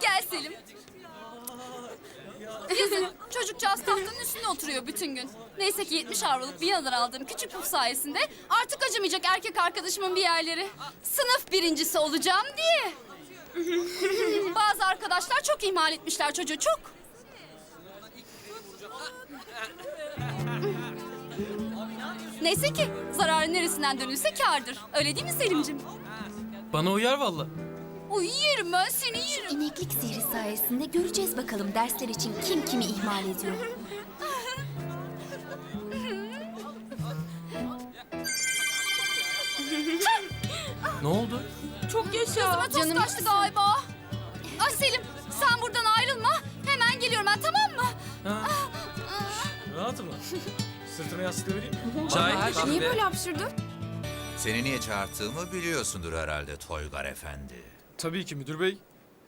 Gel Selim. Yazın çocukcağız tahtanın üstünde oturuyor bütün gün. Neyse ki 70 avroluk Viyana'dan aldığım küçük puf sayesinde artık acımayacak erkek arkadaşımın bir yerleri. Sınıf birincisi olacağım diye. Bazı arkadaşlar çok ihmal etmişler çocuğu çok. Neyse ki zararın neresinden dönülse kârdır. Öyle değil mi Selimcim? Bana uyar valla. Uy yerim ben seni yerim. İneklik sihri sayesinde göreceğiz bakalım dersler için kim kimi ihmal ediyor. Ne oldu? Çok yaşa. Canım kaçtı galiba. Ay Selim sen buradan ayrılma. Hemen geliyorum ben tamam mı? Rahat mı? Sırtına yastıkla vereyim. Çay, kahve. Niye böyle hapşırdın? Seni niye çağırttığımı biliyorsundur herhalde Toygar Efendi. Tabii ki müdür bey.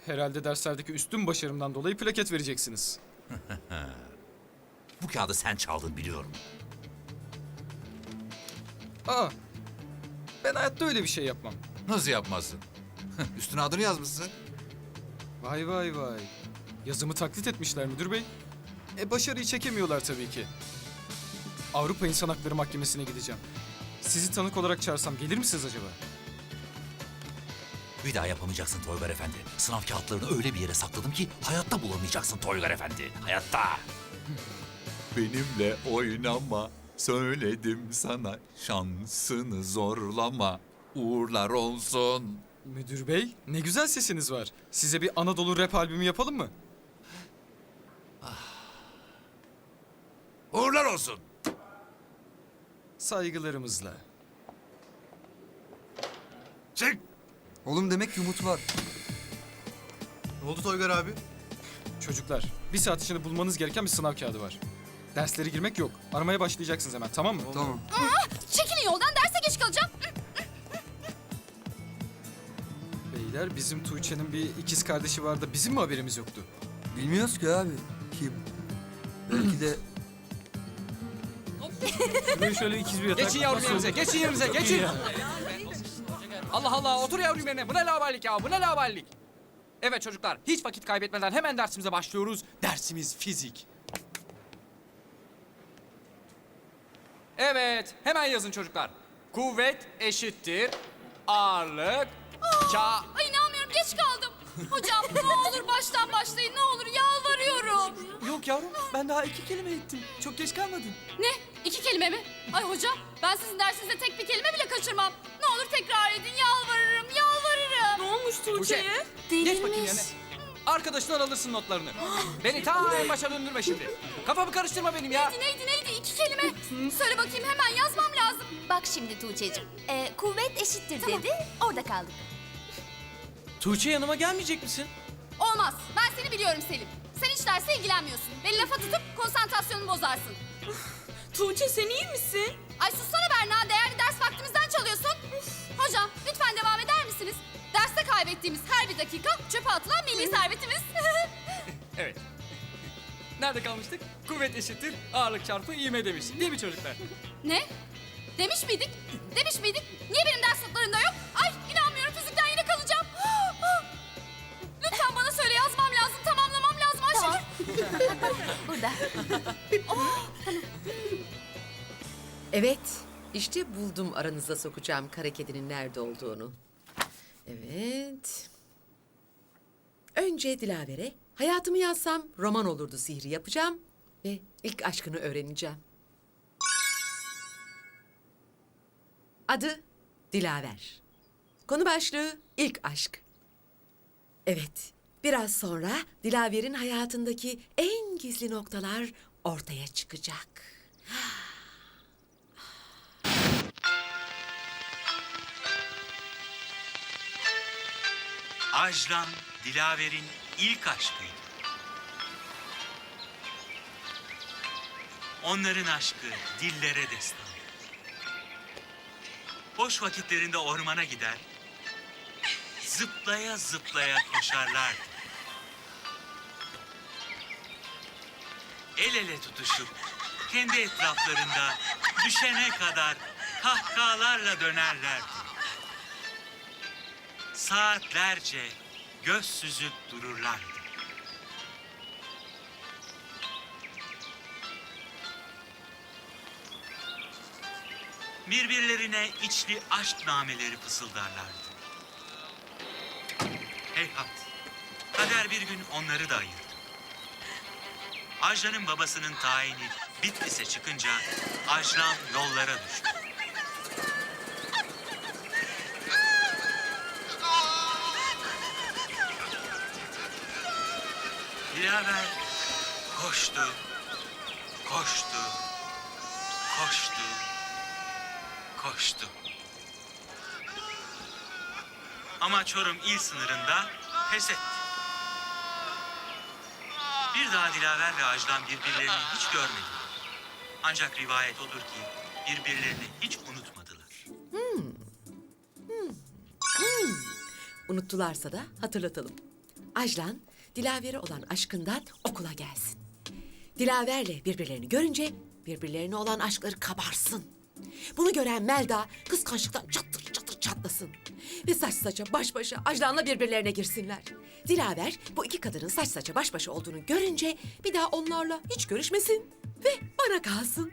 Herhalde derslerdeki üstün başarımdan dolayı plaket vereceksiniz. Bu kağıdı sen çaldın biliyorum. Aa, ben hayatta öyle bir şey yapmam. Nasıl yapmazsın? Üstüne adını yazmışsın. Vay vay vay. Yazımı taklit etmişler müdür bey. E başarıyı çekemiyorlar tabii ki. Avrupa İnsan Hakları Mahkemesi'ne gideceğim. Sizi tanık olarak çağırsam gelir misiniz acaba? Bir daha yapamayacaksın Toygar Efendi. Sınav kağıtlarını öyle bir yere sakladım ki hayatta bulamayacaksın Toygar Efendi. Hayatta. Benimle oynama. Söyledim sana şansını zorlama. Uğurlar olsun. Müdür bey, ne güzel sesiniz var. Size bir Anadolu rap albümü yapalım mı? Uğurlar olsun. Saygılarımızla. Çık. Oğlum demek ki umut var. Ne oldu Toygar abi? Çocuklar, bir saat içinde bulmanız gereken bir sınav kağıdı var. Derslere girmek yok. Aramaya başlayacaksınız hemen, tamam mı? Tamam. Çekilin yoldan derse geç kalacağım. Beyler, bizim Tuğçe'nin bir ikiz kardeşi vardı. Bizim mi haberimiz yoktu? Bilmiyoruz ki abi. Kim? Belki de şöyle ikiz bir yatak. Geçin yavrum yerinize, geçin yerinize, geçin. Allah Allah, otur yavrum yerine. Bu ne laballik ya, bu ne laballik? Evet çocuklar, hiç vakit kaybetmeden hemen dersimize başlıyoruz. Dersimiz fizik. Evet, hemen yazın çocuklar. Kuvvet eşittir ağırlık ka... Ay inanmıyorum geç kaldım. Hocam ne olur baştan başlayın ne olur yalvarıyorum. Yok yavrum, ben daha iki kelime ettim. Çok geç kalmadın. Ne? İki kelime mi? Ay hocam ben sizin dersinizde tek bir kelime bile kaçırmam. Olur tekrar edin yalvarırım yalvarırım. Ne olmuş Tuğçe'ye? Geç bakayım yerine. Arkadaşından alırsın notlarını. Beni ta en başa döndürme şimdi. Kafamı karıştırma benim ya. Neydi neydi neydi iki kelime. Söyle bakayım hemen yazmam lazım. Bak şimdi Tuğçe'cim. Ee, kuvvet eşittir dedi. Orada kaldık. Tuğçe yanıma gelmeyecek misin? Olmaz ben seni biliyorum Selim. Sen hiç derse ilgilenmiyorsun. Beni lafa tutup konsantrasyonumu bozarsın. Tuğçe sen iyi misin? Ay sussana Berna değerli ders Nerede kalmıştık? Kuvvet eşittir ağırlık çarpı ivme demiş. Değil mi çocuklar? ne? Demiş miydik? Demiş miydik? Niye benim ders notlarımda yok? Ay inanmıyorum fizikten yine kalacağım. Lütfen bana söyle yazmam lazım, tamamlamam lazım Ayşegül. Burada. Evet, işte buldum aranıza sokacağım kara kedinin nerede olduğunu. Evet. Önce Dilaver'e hayatımı yazsam roman olurdu sihri yapacağım ve ilk aşkını öğreneceğim. Adı Dilaver. Konu başlığı ilk aşk. Evet, biraz sonra Dilaver'in hayatındaki en gizli noktalar ortaya çıkacak. Ajlan, Dilaver'in ilk aşkıydı. Onların aşkı dillere destan. Boş vakitlerinde ormana gider, zıplaya zıplaya koşarlardı. El ele tutuşup kendi etraflarında düşene kadar kahkahalarla dönerlerdi. Saatlerce göz süzüp dururlardı. Birbirlerine içli aşk nameleri fısıldarlardı. Heyhat, kader bir gün onları da ayırdı. Ajlan'ın babasının tayini Bitlis'e çıkınca Ajlan yollara düştü. Dilaver koştu, koştu, koştu, koştu. Ama Çorum il sınırında pes etti. Bir daha Dilaver ve Ajlan birbirlerini hiç görmediler. Ancak rivayet odur ki birbirlerini hiç unutmadılar. Unuttularsa da hatırlatalım. Ajlan, Dilaver'e olan aşkından okula gelsin. Dilaver'le birbirlerini görünce birbirlerine olan aşkları kabarsın. Bunu gören Melda kıskançlıktan çatır çatır çatlasın. Ve saç saça baş başa Ajlan'la birbirlerine girsinler. Dilaver bu iki kadının saç saça baş başa olduğunu görünce bir daha onlarla hiç görüşmesin ve bana kalsın.